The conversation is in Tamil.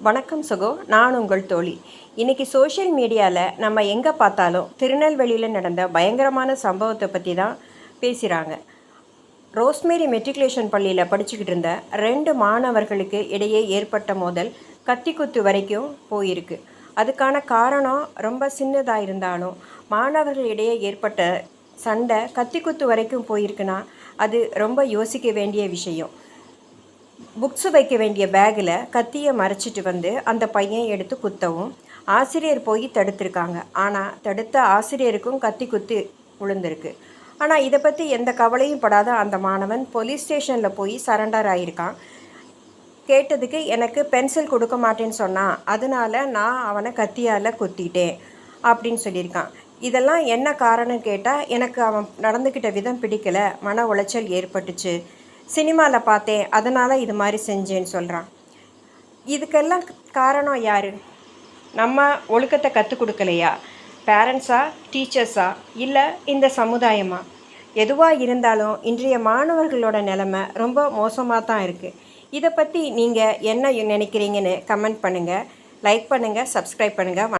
வணக்கம் சுகோ நான் உங்கள் தோழி. இன்றைக்கி சோஷியல் மீடியாவில் நம்ம எங்கே பார்த்தாலும் திருநெல்வேலியில் நடந்த பயங்கரமான சம்பவத்தை பற்றி தான் பேசுகிறாங்க ரோஸ்மேரி மெட்ரிகுலேஷன் பள்ளியில் படிச்சுக்கிட்டு இருந்த ரெண்டு மாணவர்களுக்கு இடையே ஏற்பட்ட மோதல் கத்திக்குத்து வரைக்கும் போயிருக்கு. அதுக்கான காரணம் ரொம்ப சின்னதாக இருந்தாலும் மாணவர்கள் இடையே ஏற்பட்ட சண்டை கத்திக்குத்து வரைக்கும் போயிருக்குன்னா அது ரொம்ப யோசிக்க வேண்டிய விஷயம். புக்ஸ் வைக்க வேண்டிய பேக்கில் கத்தியை மறைச்சிட்டு வந்து அந்த பையன் எடுத்து குத்தவும் ஆசிரியர் போய் தடுத்திருக்காங்க. ஆனால் தடுத்த ஆசிரியருக்கும் கத்தி குத்தி விழுந்திருக்கு ஆனால் இதை பற்றி எந்த கவலையும் படாத அந்த மாணவன் போலீஸ் ஸ்டேஷனில் போய் சரண்டர் ஆகியிருக்கான் கேட்டதுக்கு எனக்கு பென்சில் கொடுக்க மாட்டேன்னு சொன்னான் அதனால நான் அவனை கத்தியால் குத்திட்டேன் அப்படின்னு சொல்லியிருக்கான். இதெல்லாம் என்ன காரணம் கேட்டால் எனக்கு அவன் நடந்துக்கிட்ட விதம் பிடிக்கல. மன உளைச்சல் ஏற்பட்டுச்சு. சினிமாவில் பார்த்தேன் அதனால் இது மாதிரி செஞ்சேன்னு சொல்கிறான் இதுக்கெல்லாம் காரணம் யார்? நம்ம ஒழுக்கத்தை கற்றுக் கொடுக்கலையா? பேரண்ட்ஸா டீச்சர்ஸா இல்லை இந்த சமுதாயமா? எதுவாக இருந்தாலும் இன்றைய மாணவர்களோட நிலமை ரொம்ப மோசமாக தான் இருக்குது இதை பற்றி நீங்கள் என்ன நினைக்கிறீங்கன்னு கமெண்ட் பண்ணுங்கள் லைக் பண்ணுங்கள் சப்ஸ்கிரைப் பண்ணுங்கள்